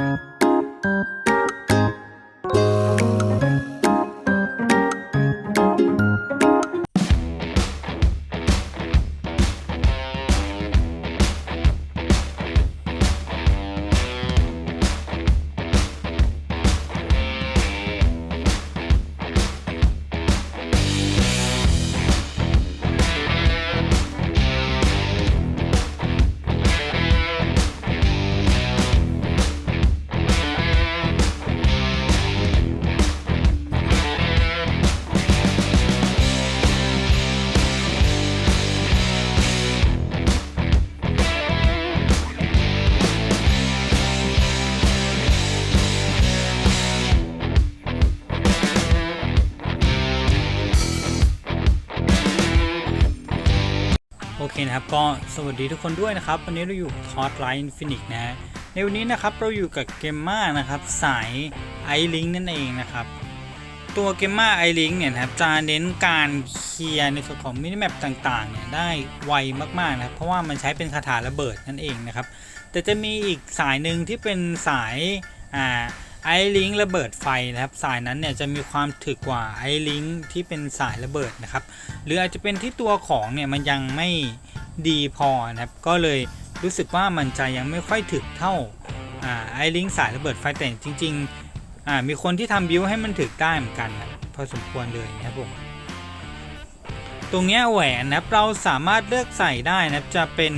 โนะครับก็สวัสดีทุกคนด้วยนะครับ วันนี้เราอยู่ทอ t ไลน์ฟินิกนะฮะในวันนี้นะครับเราอยู่กับเกมมานะครับสายไอลิงนั่นเองนะครับ ตัวเกมมาไอลิงเนี่ยนะครับจะเน้นการเคลียร์ในส่วนของมินิแมปต่างๆเนี่ยได้ไวมากๆนะครับเพราะว่ามันใช้เป็นคาถาระเบิดนั่นเองนะครับแต่จะมีอีกสายหนึ่งที่เป็นสายอ่าไอลิงระเบิดไฟนะครับ สายนั้นเนี่ยจะมีความถึกกว่าไอลิงที่เป็นสายระเบิดนะครับ หรืออาจจะเป็นที่ตัวของเนี่ยมันยังไม่ ดีพอนะครับ ก็เลยรู้สึกว่ามันจะยังไม่ค่อยถึกเท่าไอลิงสายระเบิดไฟแต่จริงๆมีคนที่ทำบิวให้มันถึกได้เหมือนกันนะพอสมควรเลยนะครับผมตรงนี้แหวนนะครับเราสามารถเลือกใส่ได้นะครับจะเป็น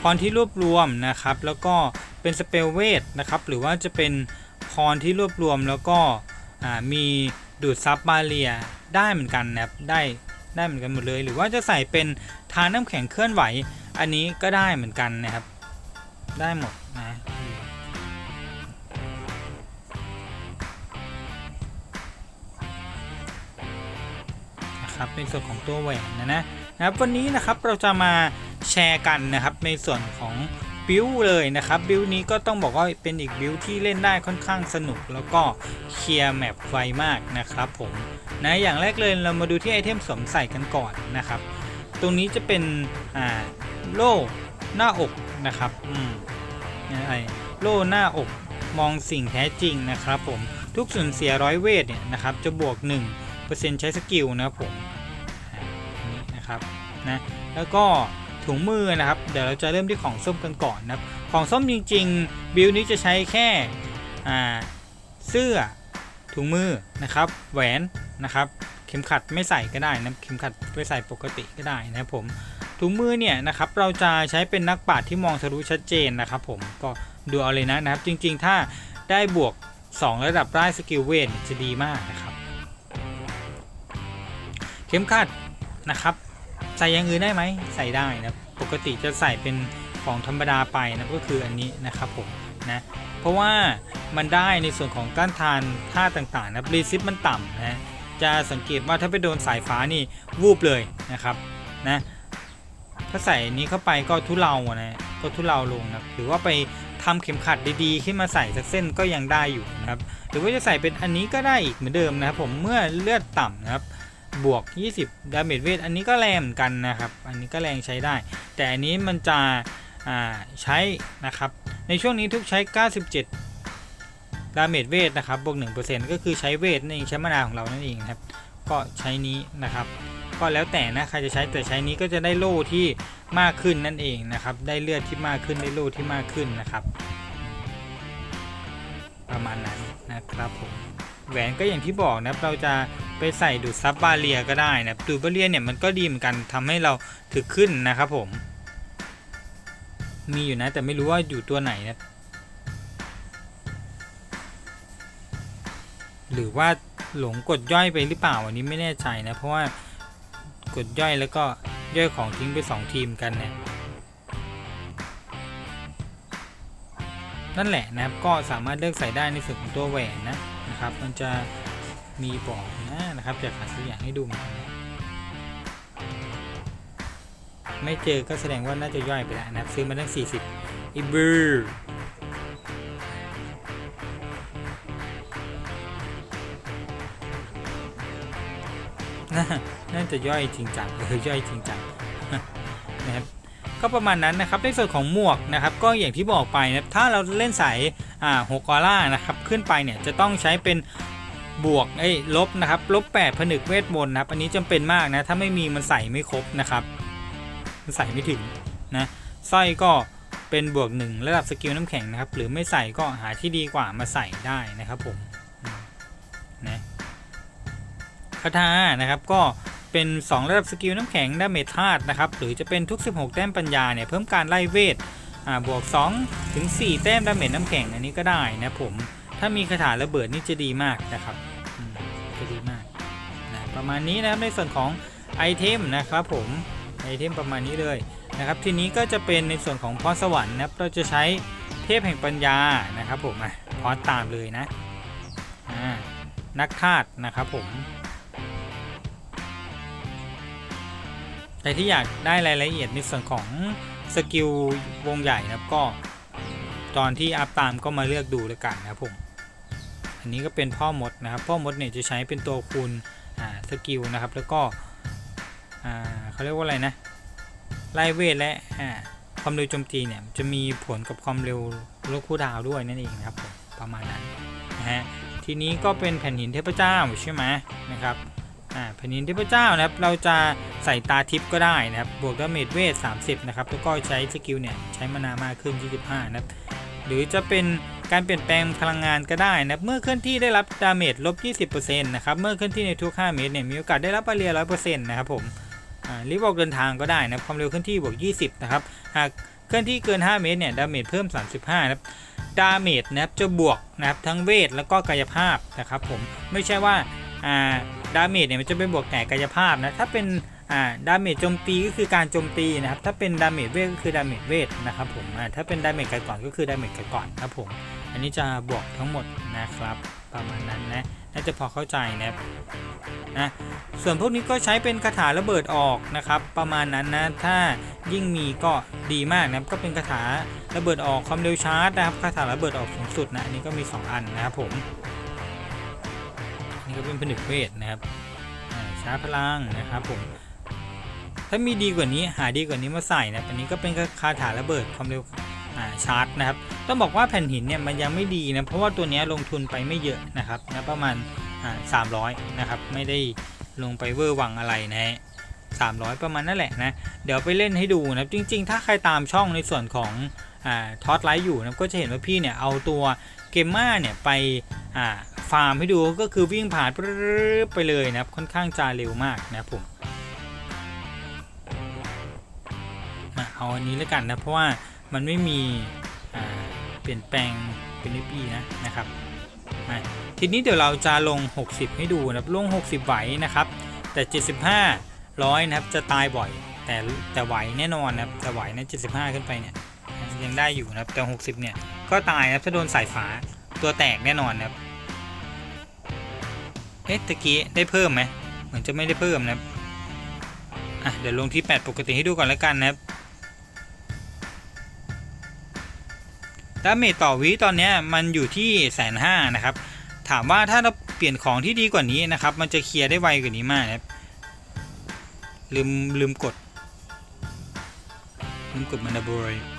พรที่รวบรวมนะครับ แล้วก็เป็นสเปลเวทนะครับ หรือว่าจะเป็นพรที่รวบรวมแล้วก็มีดูดซับบาเรียได้เหมือนกันนะครับได้ ได้เหมือนกันหมดเลย หรือว่าจะใส่เป็นทานน้ำแข็งเคลื่อนไหว อันนี้ก็ได้เหมือนกันนะครับ ได้หมดนะนะครับในส่วนของตัวแหวนนะนะนะครับวันนี้นะครับเราจะมาแชร์กันนะครับในส่วนของบิวเลยนะครับบิวนี้ก็ต้องบอกว่าเป็นอีกบิวที่เล่นได้ค่อนข้างสนุก แล้วก็เคลียร์แมปไวมากนะครับผม นะอย่างแรกเลยเรามาดูที่ไอเทมสวมใส่กันก่อนนะครับ ตรงนี้จะเป็นอ่าโล่หน้าอกนะครับอืมไรโล่หน้าอกมองสิ่งแท้จริงนะครับผมทุกส่วนเสียร้อยเวทเนี่ยนะครับจะบวก 1%ใช้สกิลนะผมนนี้นะครับนะแล้วก็ถุงมือนะครับ เดี๋ยวเราจะเริ่มที่ของส้มกันก่อนนะครับ ของส้มจริง ๆ บิลนี้จะใช้แค่เสื้อถุงมือนะครับ แหวน นะครับเข็มขัดไม่ใส่ก็ได้นะเข็มขัดไปใส่ปกติก็ได้นะครับผมถุงมือเนี่ยนะครับเราจะใช้เป็นนักปราชญ์ที่มองทะลุชัดเจนนะครับผมก็ดูเอาเลยนะนะครับ จริงๆ ถ้าได้บวก 2 ระดับได้สกิลเวทจะดีมากนะครับ เข็มขัดนะครับ ใส่อย่างอื่นได้ไหมใส่ได้นะปกติจะใส่เป็นของธรรมดาไปนะก็คืออันนี้นะครับผมนะเพราะว่ามันได้ในส่วนของต้านทานท่าต่างๆนะรีซิปมันต่ำนะ จะสังเกตว่าถ้าไปโดนสายฟ้านี่วูบเลยนะครับนะถ้าใส่นี้เข้าไปก็ทุเลานะก็ทุเลาลงนะหรือว่าไปทำเข็มขัดดีๆขึ้นมาใส่สักเส้นก็ยังได้อยู่นะครับหรือว่าจะใส่เป็นอันนี้ก็ได้อีกเหมือนเดิมนะครับผมเมื่อเลือดต่ำนะครับบวก 20 ดาเมจเวทอันนี้ก็แรงเหมือนกันนะครับ อันนี้ก็แรงใช้ได้ แต่อันนี้มันจะใช้นะครับ ในช่วงนี้ทุกใช้ 97 ดาเมจเวทนะครับบวก1%ก็คือใช้เวทนั่นเองใช้มานาของเรานั่นเองครับก็ใช้นี้นะครับก็แล้วแต่นะใครจะใช้แต่ใช้นี้ก็จะได้โล่ที่มากขึ้นนั่นเองนะครับ ได้เลือดที่มากขึ้นได้โล่ที่มากขึ้นนะครับ ประมาณนั้นนะครับผมแหวนก็อย่างที่บอกนะเราจะไปใส่ดูดซับบาเรียก็ได้นะดูดบาเรียเนี่ยมันก็ดีเหมือนกันทำให้เราถึกขึ้นนะครับผม มีอยู่นะแต่ไม่รู้ว่าอยู่ตัวไหนนะ หรือว่าหลงกดย่อยไปหรือเปล่าอันนี้ไม่แน่ใจนะ เพราะว่ากดย่อยแล้วก็ย่อยของทิ้งไป 2 ทีมกันเนี่ยนั่นแหละนะครับก็สามารถเลือกใส่ได้ในส่วนของตัวแหวนนะนะครับ มันจะมีบอกนะนะครับจะหาตัวอย่างให้ดูมันไม่เจอก็แสดงว่าน่าจะย่อยไปแล้วนะครับ ซื้อมาตั้ง 40อีบู น่าจะย่อยจริงจังเออย่อยจริงจังนะครับก็ประมาณนั้นนะครับในส่วนของหมวกนะครับ ก็อย่างที่บอกไปนะถ้าเราเล่นสายอ่าหกออร่านะครับขึ้นไปเนี่ยจะต้องใช้เป็นบวกไอ้ยลบนะครับลบ8ผนึกเวทมนต์นะครับอันนี้จำเป็นมากนะถ้าไม่มีมันใส่ไม่ครบนะครับมันใส่ไม่ถึงนะสร้อยก็เป็นบวกหนึ่งระดับสกิลน้ำแข็งนะครับหรือไม่ใส่ก็หาที่ดีกว่ามาใส่ได้นะครับผมาถานะครับ ก็เป็น 2 ระดับสกิลน้ำแข็งดาเมจธาตุนะครับ หรือจะเป็นทุก 16 แต้มปัญญาเนี่ยเพิ่มการไล่เวทบวก2ถึง4แต้มดาเมจน้ำแข็งอันนี้ก็ได้นะผม ถ้ามีคาถาระเบิดนี่จะดีมากนะครับจะดีมากนะประมาณนี้นะครับในส่วนของไอเทมนะครับผมไอเทมประมาณนี้เลยนะครับทีนี้ก็จะเป็นในส่วนของพรสวรรค์นะครับเราจะใช้เทพแห่งปัญญานะครับผมอะพรตามเลยนะนักธาตุนะครับผม แต่ที่อยากได้รายละเอียดในส่วนของสกิลวงใหญ่นะครับก็ ตอนที่อัพตามก็มาเลือกดูแล้วกันนะครับผม อันนี้ก็เป็นพ่อมดนะครับ พ่อมดเนี่ยจะใช้เป็นตัวคูณสกิลนะครับ แล้วก็เขาเรียกว่าอะไรนะไล่เวทและความเร็วโจมตีเนี่ยจะมีผลกับความเร็วลดคู่ดาวด้วยนั่นเองนะครับผมประมาณนั้นนะฮะทีนี้ก็เป็นแผ่นหินเทพเจ้าใช่ไหมนะครับ แผ่นดินเทพเจ้านะครับ เราจะใส่ตาทิพย์ก็ได้นะครับ บวกดาเมจเวท 30 นะครับ แล้วก็ใช้สกิลเนี่ยใช้มานามากขึ้น 25 นะครับ หรือจะเป็นการเปลี่ยนแปลงพลังงานก็ได้นะครับเมื่อเคลื่อนที่ได้รับดาเมจลบ 20%นะครับ เมื่อเคลื่อนที่ในทุก 5 เมตรเนี่ยมีโอกาสได้รับปาเรีย100%นะครับผมอ่ารีบออกเดินทางก็ได้นะครับความเร็วเคลื่อนที่บวก 20 นะครับ หากเคลื่อนที่เกิน 5 เมตรเนี่ยดาเมจเพิ่ม 35 นะครับดาเมจนะครับจะบวกนะครับทั้งเวทแล้วก็กายภาพนะครับผมไม่ใช่ว่าอ่า ดาเมจเนี่ยมันจะเป็นบวกแต่กายภาพนะถ้าเป็นอ่าดาเมจโจมตีก็คือการโจมตีนะครับถ้าเป็นดาเมจเวทก็คือดาเมจเวทนะครับผมอ่าถ้าเป็นดาเมจกันก่อนก็คือดาเมจกันก่อนครับผมอันนี้จะบวกทั้งหมดนะครับประมาณนั้นนะน่าจะพอเข้าใจนะครับนะส่วนพวกนี้ก็ใช้เป็นคาถาระเบิดออกนะครับ ประมาณนั้นนะถ้ายิ่งมีก็ดีมากนะครับก็เป็นคาถาระเบิดออกความเร็วชาร์จนะครับคาถาระเบิดออกสูงสุดนะอันนี้ก็มี 2 อันนะครับผม ก็เป็นผนึกเวทนะครับอ่าชาร์จพลังนะครับผมถ้ามีดีกว่านี้หาดีกว่านี้มาใส่นะอันนี้ก็เป็นคาถาระเบิดความเร็วชาร์จนะครับต้องบอกว่าแผ่นหินเนี่ยมันยังไม่ดีนะเพราะว่าตัวนี้ลงทุนไปไม่เยอะนะครับนะประมาณอ่าสามร้อยนะครับไม่ได้ลงไปเวอร์วังอะไรนะฮะ300 ประมาณนั่นแหละนะเดี๋ยวไปเล่นให้ดูนะจริง ๆ ถ้าใครตามช่องในส่วนของทอสไลท์อยู่นะก็จะเห็นว่าพี่เนี่ยเอาตัว กมม่าเนี่ยไปฟาร์มให้ดูก็คือวิ่งผ่านไปเลยนะครับค่อนข้างจะเร็วมากนะผมมาเอาอันนี้แล้วกันนะเพราะว่ามันไม่มีเปลี่ยนแปลงเป็นนิปีนะนะครับมาทีนี้เดี๋ยวเราจะลง 60 ให้ดูนะครับลง 60 ไหวนะครับ แต่ 75ร้อยนะครับจะตายบ่อย แต่แต่ไหวแน่นอนนะครับแต่ไหวนะ75 ขึ้นไปเนี่ยยังได้อยู่นะครับแต่ 60 เนี่ย ก็ตายครับถ้าโดนสายฟ้าตัวแตกแน่นอนครับเอ๊ะตะกี้ได้เพิ่มไหมเหมือนจะไม่ได้เพิ่มนะครับอะเดี๋ยวลงที่ 8 ปกติให้ดูก่อนแล้วกันนะครับดาเมจต่อวิตอนนี้มันอยู่ที่แสนห้านะครับ ถามว่าถ้าเราเปลี่ยนของที่ดีกว่านี้นะครับ มันจะเคลียร์ได้ไวกว่านี้มากนะครับลืมลืมกดลืมกดมันดับยโอ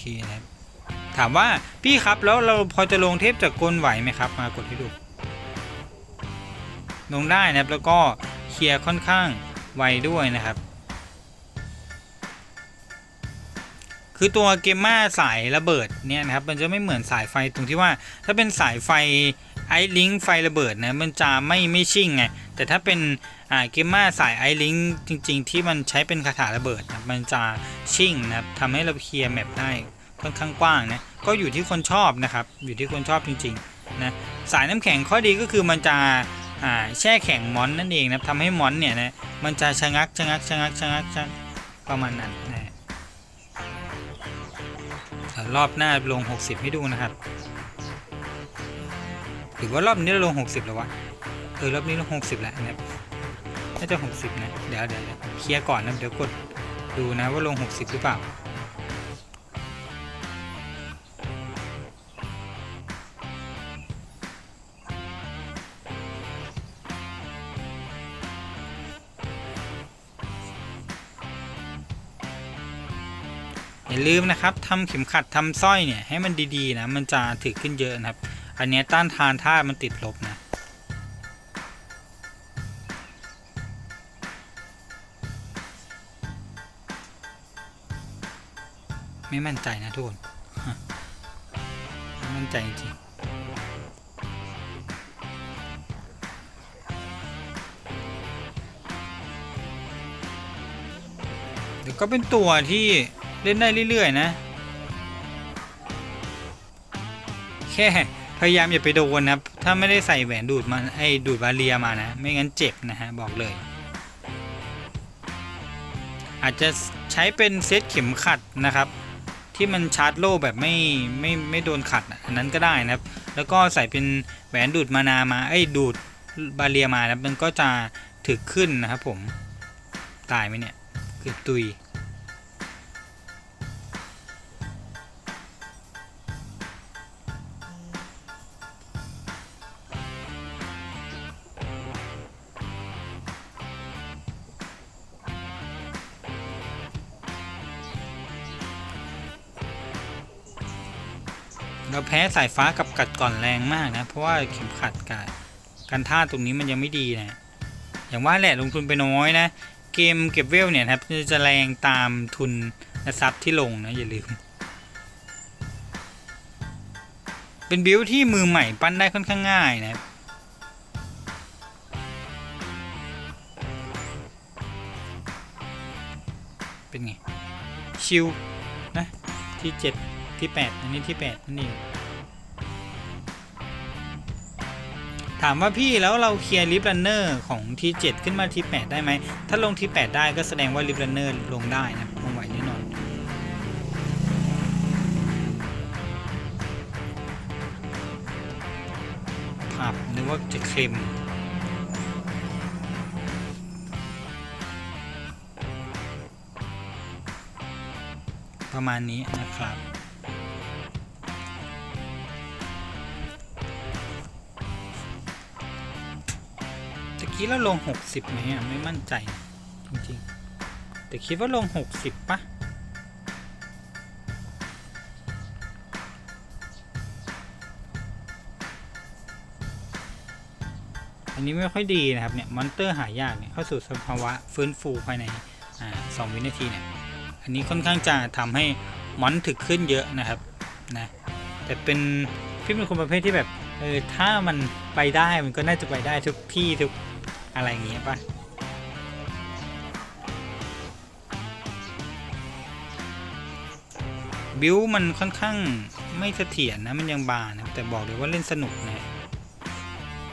เคนะครับ ถามว่าพี่ครับแล้วเราพอจะลงเทพจากกลไหวไหมครับ มากดให้ดู ลงได้นะครับแล้วก็เคลียร์ค่อนข้างไวด้วยนะครับ คือตัวเกมม่าสายระเบิดเนี่ยนะครับมันจะไม่เหมือนสายไฟตรงที่ว่า ถ้าเป็นสายไฟไอลิงไฟระเบิดนะมันจะไม่ไม่ชิ่งไงแต่ถ้าเป็น อ่าเกมม่าสายไอลิงจริง ๆ ที่มันใช้เป็นคาถาระเบิดนะมันจะชิ่งนะครับทำให้เราเคลียร์แมปได้ค่อนข้างกว้างนะก็อยู่ที่คนชอบนะครับอยู่ที่คนชอบจริงๆนะสายน้ำแข็งข้อดีก็คือมันจะอ่าแช่แข็งมอนนั่นเองนะทำให้มอนเนี่ยนะมันจะชะงักชะงักชะงักชะงักชะประมาณนั้นนะรอบหน้าลง 60 ให้ดูนะครับหรือว่ารอบนี้เราลง 60 แล้ววะเออรอบนี้ลง 60 แล้วนะครับ น่าจะ 60 นะ เดี๋ยวเดี๋ยวเคลียร์ก่อนนะเดี๋ยวกดดูนะว่าลง 60 หรือเปล่า อย่าลืมนะครับทำเข็มขัดทำสร้อยเนี่ยให้มันดีๆนะ มันจะถือขึ้นเยอะนะครับ อันนี้ต้านทานท่ามันติดลบนะ ไม่มั่นใจนะทุกคนไม่มั่นใจจริงเดี๋ยวก็เป็นตัวที่เล่นได้เรื่อยๆนะ แค่พยายามอย่าไปโดนนะครับ ถ้าไม่ได้ใส่แหวนดูดมาไอ้ดูดบาเรียมานะ ไม่งั้นเจ็บนะฮะ บอกเลย อาจจะใช้เป็นเซตเข็มขัดนะครับ ที่มันชาร์จโล่แบบไม่ไม่ไม่โดนขัดอันนั้นก็ได้นะครับ แล้วก็ใส่เป็นแหวนดูดมานามาไอ้ดูดบาเรียมานะมันก็จะถึกขึ้นนะครับผมตายไหมเนี่ยคือตุย เราแพ้สายฟ้ากับกัดก่อนแรงมากนะ เพราะว่าเข็มขัดกับการท่าตรงนี้มันยังไม่ดีนะ อย่างว่าแหละลงทุนไปน้อยนะ เกมเก็บเวลเนี่ยครับจะแรงตามทุนและทรัพย์ที่ลงนะ อย่าลืม เป็นบิลที่มือใหม่ปั้นได้ค่อนข้างง่ายนะเป็นไง ชิลนะที่เจ็ด ที่ 8 อันนี้ที่8นั่นเองถามว่าพี่แล้วเราเคลียร์ลิฟรันเนอร์ของที่7ขึ้นมาที่8ได้ไหม ถ้าลงที่8ได้ก็แสดงว่าลิฟรันเนอร์ลงได้นะลงไหวแน่นอนภาพนึกว่าจะเค็มประมาณนี้นะครับ กี้เราลง 60ไหมอะ ไม่มั่นใจ จริงๆ แต่คิดว่าลง 60ปะอันนี้ไม่ค่อยดีนะครับเนี่ย มอนเตอร์หายากเนี่ย เข้าสู่สภาวะฟื้นฟูภายในอ่าสองวินาทีเนี่ย อันนี้ค่อนข้างจะทำให้มอนถึกขึ้นเยอะนะครับนะแต่เป็นพี่เป็นคนประเภทที่แบบเออถ้ามันไปได้มันก็น่าจะไปได้ทุกที่ทุก อะไรอย่างเงี้ยป่ะบิวมันค่อนข้างไม่เสถียรนะมันยังบานนะแต่บอกเลยว่าเล่นสนุกนะ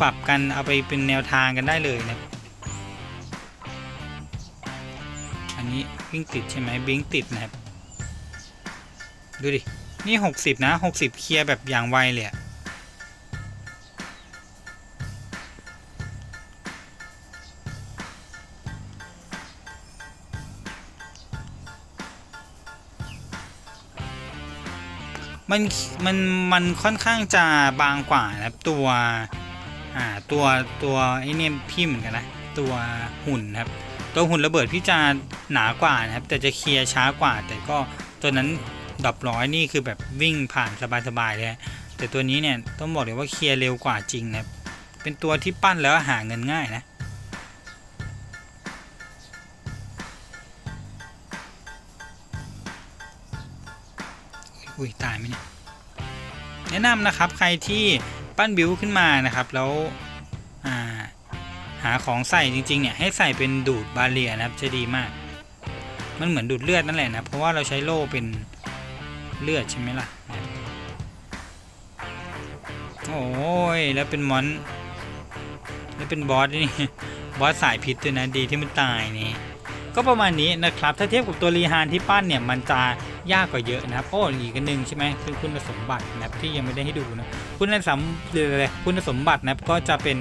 ปรับกันเอาไปเป็นแนวทางกันได้เลยนะ อันนี้วิ่งติดใช่ไหมบิงติดนะครับ ดูดิ นี่ 60 นะ 60 เคลียร์แบบอย่างไวเลยอะ มันมันมันค่อนข้างจะบางกว่านะตัวอ่าตัวตัวไอ้เนี่ยพี่เหมือนกันนะตัวหุ่นครับ ตัวหุ่นระเบิดพี่จะหนากว่านะครับ แต่จะเคลียร์ช้ากว่า แต่ก็ตัวนั้นดับร้อยนี่คือแบบวิ่งผ่านสบายๆเลยแต่ตัวนี้เนี่ยต้องบอกเลยว่าเคลียร์เร็วกว่าจริงนะครับเป็นตัวที่ปั้นแล้วหาเงินง่ายนะ อุ้ยตายไหมเนี่ยแนะนำนะครับใครที่ปั้นบิวขึ้นมานะครับแล้วาหาของใส่จริงๆเนี่ยให้ใส่เป็นดูดบาเรียนะครับจะดีมาก มันเหมือนดูดเลือดนั่นแหละนะเพราะว่าเราใช้โล่เป็นเลือดใช่ไหมล่ะโอ้ยแล้วเป็นมอน แล้วเป็นบอสนี่บอสสายพิษด้วยนะดีที่มันตายนี่ ก็ประมาณนี้นะครับ ถ้าเทียบกับตัวรีฮานที่ปั้นเนี่ยมันจะยากกว่าเยอะนะครับโอ้อีกอันหนึ่งใช่ไหมคือคุณสมบัตินะครับที่ยังไม่ได้ให้ดูนะคุณสมเลยคุณสมบัตินะครับก็จะเป็น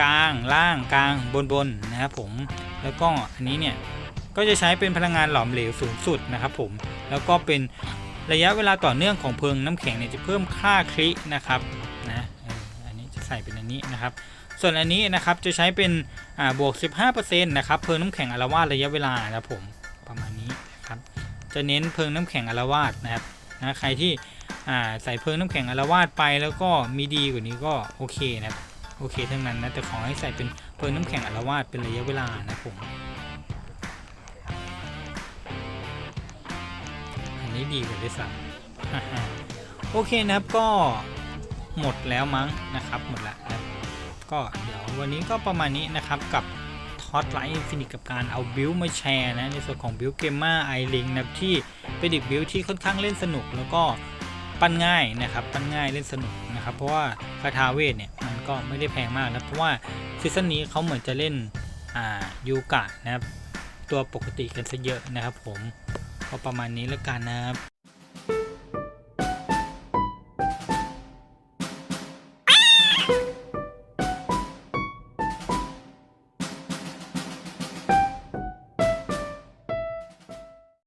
กลางล่างกลางบนบนนะครับผมแล้วก็อันนี้เนี่ยก็จะใช้เป็นพลังงานหลอมเหลวสูงสุดนะครับผมแล้วก็เป็นระยะเวลาต่อเนื่องของเพลิงน้ำแข็งเนี่ยจะเพิ่มค่าคลินะครับนะอันนี้จะใส่เป็นอันนี้นะครับ ส่วนอันนี้นะครับจะใช้เป็น อ่าบวก 15%นะครับเพลิงน้ำแข็งอารวาสระยะเวลานะครับผมประมาณนี้นะครับจะเน้นเพลิงน้ำแข็งอารวาสนะครับนะใครที่อ่าใส่เพลิงน้ำแข็งอารวาสไปแล้วก็มีดีกว่านี้ก็โอเคนะครับโอเคทั้งนั้นนะแต่ขอให้ใส่เป็นเพลิงน้ำแข็งอารวาสเป็นระยะเวลานะผมอันนี้ดีกว่าด้วยซ้ำโอเคนะครับก็หมดแล้วมั้งนะครับหมดล้วนะก็ วันนี้ก็ประมาณนี้นะครับกับทอ t ไลท์อินฟินิตกับการเอาบิลมาแชร์นะในส่วนของบิลเกมมาไอลิงนะที่เป็นอีกบิลที่ค่อนข้างเล่นสนุก แล้วก็ปั้นง่ายนะครับปั้นง่ายเล่นสนุกนะครับเพราะว่าคาถาเวทเนี่ยมันก็ไม่ได้แพงมากนะเพราะว่าซีซั่นนี้เขาเหมือนจะเล่นอ่ายูกะนะครับตัวปกติกันซะเยอะนะครับผมก็ประมาณนี้แล้วกันนะครับ